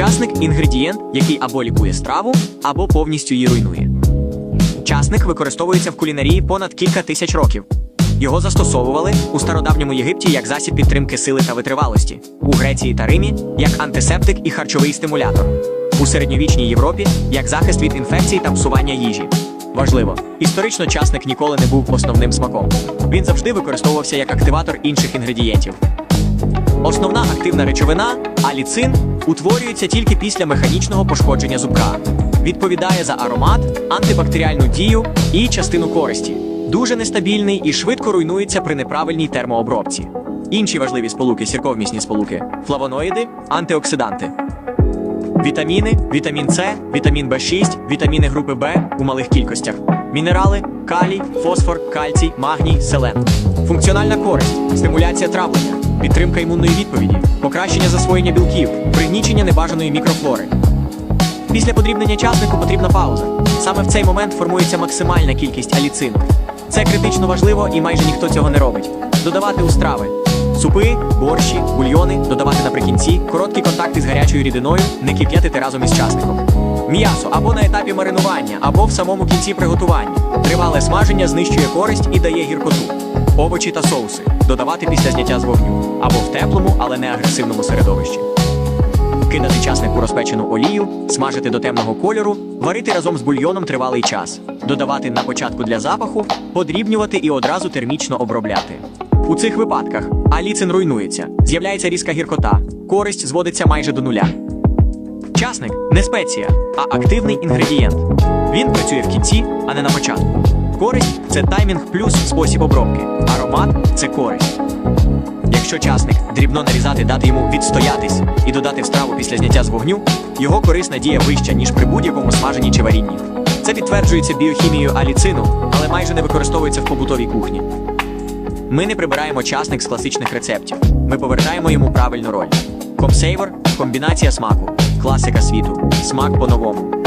Часник інгредієнт, який або лікує страву, або повністю її руйнує. Часник використовується в кулінарії понад кілька тисяч років. Його застосовували у стародавньому Єгипті як засіб підтримки сили та витривалості, у Греції та Римі як антисептик і харчовий стимулятор, у середньовічній Європі як захист від інфекцій та псування їжі. Важливо, історично часник ніколи не був основним смаком. Він завжди використовувався як активатор інших інгредієнтів. Основна активна речовина аліцин утворюється тільки після механічного пошкодження зубка. Відповідає за аромат, антибактеріальну дію і частину користі. Дуже нестабільний і швидко руйнується при неправильній термообробці. Інші важливі сполуки, сірковмісні сполуки, флавоноїди, антиоксиданти. Вітаміни, вітамін С, вітамін В6, вітаміни групи Б у малих кількостях, мінерали, калій, фосфор, кальцій, магній, селен. Функціональна користь, стимуляція травлення, підтримка імунної відповіді, покращення засвоєння білків, пригнічення небажаної мікрофлори. Після подрібнення часнику потрібна пауза. Саме в цей момент формується максимальна кількість аліцину. Це критично важливо і майже ніхто цього не робить. Додавати у страви. Супи, борщі, бульйони додавати наприкінці, короткі контакти з гарячою рідиною, не кип'ятити разом із часником. М'ясо або на етапі маринування, або в самому кінці приготування. Тривале смаження знищує користь і дає гіркоту. Овочі та соуси додавати після зняття з вогню або в теплому, але не агресивному середовищі. Кидати часник у розпечену олію, смажити до темного кольору, варити разом з бульйоном тривалий час, додавати на початку для запаху, подрібнювати і одразу термічно обробляти. У цих випадках аліцин руйнується, з'являється різка гіркота, користь зводиться майже до нуля. Часник не спеція, а активний інгредієнт. Він працює в кінці, а не на початку. Користь це таймінг плюс спосіб обробки. Аромат це користь. Якщо часник дрібно нарізати, дати йому відстоятись і додати в страву після зняття з вогню, його корисна дія вища, ніж при будь-якому смаженні чи варінні. Це підтверджується біохімією аліцину, але майже не використовується в побутовій кухні. Ми не прибираємо часник з класичних рецептів. Ми повертаємо йому правильну роль. Комсейвор комбінація смаку, класика світу, смак по-новому.